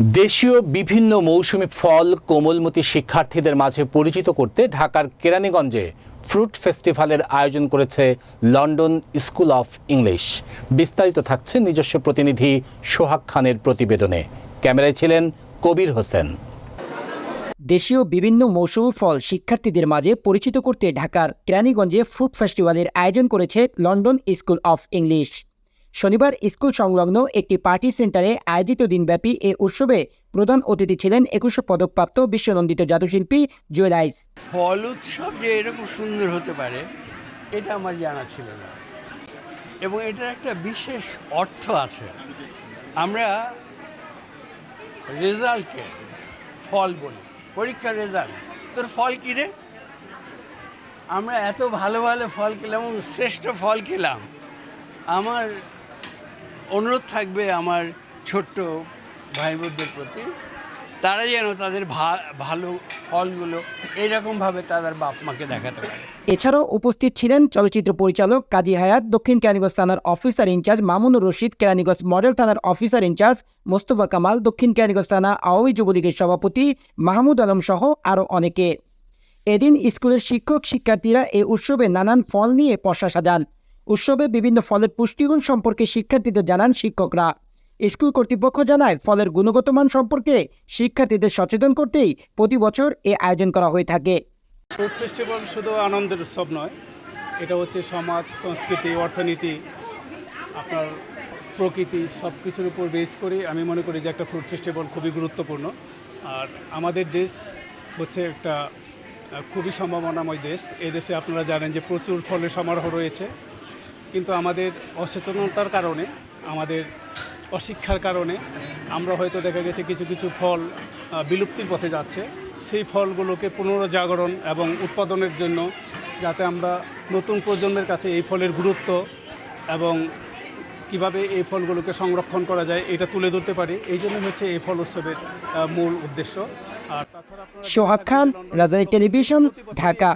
দেশীয় বিভিন্ন মৌসুমি ফল কোমলমতি শিক্ষার্থীদের মাঝে পরিচিত করতে ঢাকার কেরানীগঞ্জে ফ্রুট ফেস্টিভ্যালের আয়োজন করেছে লন্ডন স্কুল অফ ইংলিশ। বিস্তারিত থাকছে নিজস্ব প্রতিনিধি সোহাগ খানের প্রতিবেদনে। ক্যামেরায় ছিলেন কবির হোসেন। দেশীয় বিভিন্ন মৌসুমি ফল শিক্ষার্থীদের মাঝে পরিচিত করতে ঢাকার কেরানীগঞ্জে ফ্রুট ফেস্টিভ্যালের আয়োজন করেছে লন্ডন স্কুল অফ ইংলিশ। শনিবার স্কুল সংলগ্ন একটি পার্টি সেন্টারে আয়োজিত দিনব্যাপী এ উৎসবে প্রধান অতিথি ছিলেন একুশে পদকপ্রাপ্ত বিশ্বনন্দিত জাদুশিল্পী জুয়েল আইস। ফল উৎসব যে এরকম সুন্দর হতে পারে, এটা আমার জানা ছিল না। এবং এটার একটা বিশেষ অর্থ আছে। আমরা রেজাল্টকে ফল বলি, পরীক্ষার রেজাল্ট। তোর ফল কী রে? আমরা এত ভালো ভালো ফল খেলাম শ্রেষ্ঠ ফল খেলাম। আমার অনুরোধ থাকবে আমার ছোট্ট ভাই বোনদের প্রতি। তারা যেন তাদের ভালো ফলগুলো এইরকমভাবে তাদের বাপ মাকে দেখাতে পারে। এছাড়াও উপস্থিত ছিলেন চলচ্চিত্র পরিচালক কাজী হায়াত দক্ষিণ কেরানীগঞ্জ থানার officer incharge Mamunur Rashid, Keraniganj model থানার অফিসার ইনচার্জ মোস্তফা কামাল, দক্ষিণ কেরানীগঞ্জ থানা আওয়ামী যুবলীগের সভাপতি মাহমুদ আলম সহ আরও অনেকে। এদিন স্কুলের শিক্ষক শিক্ষার্থীরা এই উৎসবে নানান ফল নিয়ে পশা সাজান। উৎসবে বিভিন্ন ফলের পুষ্টিগুণ সম্পর্কে শিক্ষার্থীদের জানান শিক্ষকরা। স্কুল কর্তৃপক্ষ জানায়, ফলের গুণগত মান সম্পর্কে শিক্ষার্থীদের সচেতন করতেই প্রতি বছর এ আয়োজন করা হয়ে থাকে। ফেস্টিভ্যাল শুধু আনন্দের উৎসব নয়, এটা হচ্ছে সমাজ, সংস্কৃতি, অর্থনীতি, আপনার প্রকৃতি সব কিছুর উপর বেস করে আমি মনে করি যে একটা ফ্রুট ফেস্টিভ্যাল খুবই গুরুত্বপূর্ণ। আর আমাদের দেশ হচ্ছে একটা খুবই সম্ভাবনাময় দেশ। এই দেশে আপনারা জানেন যে প্রচুর ফলের সমারোহ রয়েছে। কিন্তু আমাদের অসচেতনতার কারণে আমাদের অশিক্ষার কারণে আমরা হয়তো দেখা গেছে কিছু কিছু ফল বিলুপ্তির পথে যাচ্ছে। সেই ফলগুলোকে পুনরজাগরণ এবং উৎপাদনের জন্য যাতে আমরা নতুন প্রজন্মের কাছে এই ফলের গুরুত্ব এবং কীভাবে এই ফলগুলোকে সংরক্ষণ করা যায় এটা তুলে ধরতে পারি। এই জন্য হচ্ছে এই ফল উৎসবের মূল উদ্দেশ্য। আর তাছাড়া সোহাগ খান, রাজধানী টেলিভিশন, ঢাকা।